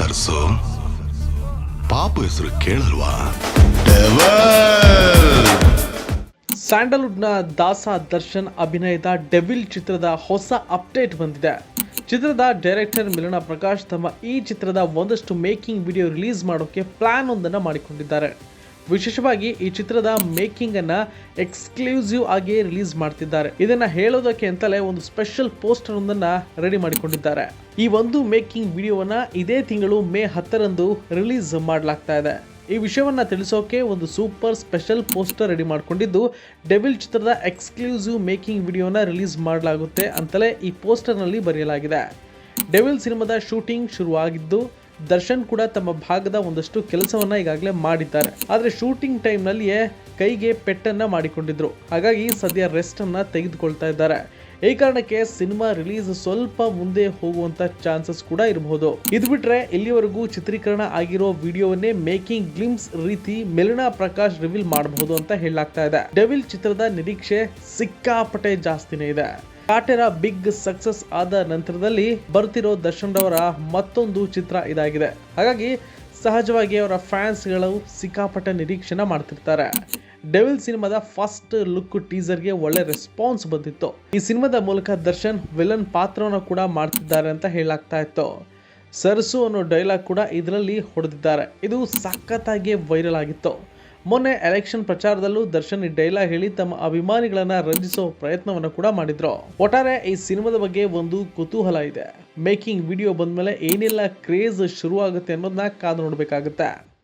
ಸರ್ಸು. ಪಾಪ ಹೆಸರು ಕೇಳಲ್ವಾ? ಸ್ಯಾಂಡಲ್ವುಡ್ನ ದಾಸ ದರ್ಶನ್ ಅಭಿನಯದ ಡೆವಿಲ್ ಚಿತ್ರದ ಹೊಸ ಅಪ್ಡೇಟ್ ಬಂದಿದೆ. ಚಿತ್ರದ ಡೈರೆಕ್ಟರ್ ಮಿಲನ ಪ್ರಕಾಶ್ ತಮ್ಮ ಈ ಚಿತ್ರದ ಒಂದಷ್ಟು ಮೇಕಿಂಗ್ ವಿಡಿಯೋ ರಿಲೀಸ್ ಮಾಡೋಕೆ ಪ್ಲಾನ್ ಒಂದನ್ನು ಮಾಡಿಕೊಂಡಿದ್ದಾರೆ. ವಿಶೇಷವಾಗಿ ಈ ಚಿತ್ರದ ಮೇಕಿಂಗ್ ಅನ್ನ ಎಕ್ಸ್ಕ್ಲೂಸಿವ್ ಆಗಿ ರಿಲೀಸ್ ಮಾಡ್ತಿದ್ದಾರೆ. ಇದನ್ನ ಹೇಳೋದಕ್ಕೆ ಅಂತಲೇ ಒಂದು ಸ್ಪೆಷಲ್ ಪೋಸ್ಟರ್ ಒಂದನ್ನ ರೆಡಿ ಮಾಡಿಕೊಂಡಿದ್ದಾರೆ. ಈ ಒಂದು ಮೇಕಿಂಗ್ ವಿಡಿಯೋವನ್ನ ಇದೇ ತಿಂಗಳು ಮೇ ಹತ್ತರಂದು ರಿಲೀಸ್ ಮಾಡಲಾಗ್ತಾ ಇದೆ. ಈ ವಿಷಯವನ್ನ ತಿಳಿಸೋಕೆ ಒಂದು ಸೂಪರ್ ಸ್ಪೆಷಲ್ ಪೋಸ್ಟರ್ ರೆಡಿ ಮಾಡಿಕೊಂಡಿದ್ದು ಡೆವಿಲ್ ಚಿತ್ರದ ಎಕ್ಸ್ಕ್ಲೂಸಿವ್ ಮೇಕಿಂಗ್ ವಿಡಿಯೋನ ರಿಲೀಸ್ ಮಾಡಲಾಗುತ್ತೆ ಅಂತಲೇ ಈ ಪೋಸ್ಟರ್ನಲ್ಲಿ ಬರೆಯಲಾಗಿದೆ. ಡೆವಿಲ್ ಸಿನಿಮಾದ ಶೂಟಿಂಗ್ ಶುರುವಾಗಿದ್ದು ದರ್ಶನ್ ಕೂಡ ತಮ್ಮ ಭಾಗದ ಒಂದಷ್ಟು ಕೆಲಸವನ್ನ ಈಗಾಗಲೇ ಮಾಡಿದ್ದಾರೆ. ಆದರೆ ಶೂಟಿಂಗ್ ಟೈಮ್ನಲ್ಲಿಯೇ ಕೈಗೆ ಪೆಟ್ಟನ್ನ ಮಾಡಿಕೊಂಡಿದ್ರು. ಹಾಗಾಗಿ ಸದ್ಯ ರೆಸ್ಟ್ ಅನ್ನ ತೆಗೆದುಕೊಳ್ತಾ ಇದ್ದಾರೆ. ಈ ಕಾರಣಕ್ಕೆ ಸಿನಿಮಾ ರಿಲೀಸ್ ಸ್ವಲ್ಪ ಮುಂದೆ ಹೋಗುವಂತ ಚಾನ್ಸಸ್ ಕೂಡ ಇರಬಹುದು. ಇದು ಬಿಟ್ರೆ ಇಲ್ಲಿವರೆಗೂ ಚಿತ್ರೀಕರಣ ಆಗಿರೋ ವಿಡಿಯೋವನ್ನೇ ಮೇಕಿಂಗ್ ಗ್ಲಿಮ್ಸ್ ರೀತಿ ಮೆಲಿನಾ ಪ್ರಕಾಶ್ ರಿವೀಲ್ ಮಾಡಬಹುದು ಅಂತ ಹೇಳಲಾಗ್ತಾ ಇದೆ. ಡೆವಿಲ್ ಚಿತ್ರದ ನಿರೀಕ್ಷೆ ಸಿಕ್ಕಾಪಟ್ಟೆ ಜಾಸ್ತಿನೇ ಇದೆ. ಕಾಟೆರ ಬಿಗ್ ಸಕ್ಸಸ್ ಆದ ನಂತರದಲ್ಲಿ ಬರ್ತಿರೋ ದರ್ಶನ್ ರವರ ಮತ್ತೊಂದು ಚಿತ್ರ ಇದಾಗಿದೆ. ಹಾಗಾಗಿ ಸಹಜವಾಗಿ ಅವರ ಫ್ಯಾನ್ಸ್ಗಳು ಸಿಕ್ಕಾಪಟ್ಟೆ ನಿರೀಕ್ಷೆನ ಮಾಡ್ತಿರ್ತಾರೆ. ಡೆವಿಲ್ ಸಿನಿಮಾದ ಫಸ್ಟ್ ಲುಕ್ ಟೀಸರ್ಗೆ ಒಳ್ಳೆ ರೆಸ್ಪಾನ್ಸ್ ಬಂದಿತ್ತು. ಈ ಸಿನಿಮಾದ ಮೂಲಕ ದರ್ಶನ್ ವಿಲನ್ ಪಾತ್ರವನ್ನು ಕೂಡ ಮಾಡ್ತಿದ್ದಾರೆ ಅಂತ ಹೇಳಾಗ್ತಾ ಇತ್ತು. ಸರಸು ಅನ್ನೋ ಡೈಲಾಗ್ ಕೂಡ ಇದರಲ್ಲಿ ಹೊಡೆದಿದ್ದಾರೆ. ಇದು ಸಖತ್ತಾಗಿ ವೈರಲ್ ಆಗಿತ್ತು. ಮೊನ್ನೆ ಎಲೆಕ್ಷನ್ ಪ್ರಚಾರದಲ್ಲೂ ದರ್ಶನ್ ಡೈಲಾಗ್ ಹೇಳಿ ತಮ್ಮ ಅಭಿಮಾನಿಗಳನ್ನ ರಂಜಿಸೋ ಪ್ರಯತ್ನವನ್ನು ಕೂಡ ಮಾಡಿದ್ರು. ಒಟ್ಟಾರೆ ಈ ಸಿನಿಮಾದ ಬಗ್ಗೆ ಒಂದು ಕುತೂಹಲ ಇದೆ. ಮೇಕಿಂಗ್ ವಿಡಿಯೋ ಬಂದ್ಮೇಲೆ ಏನೆಲ್ಲ, ಕ್ರೇಜ್ ಶುರುವಾಗುತ್ತೆ ಅನ್ನೋದನ್ನ ಕಾದು ನೋಡ್ಬೇಕಾಗುತ್ತೆ.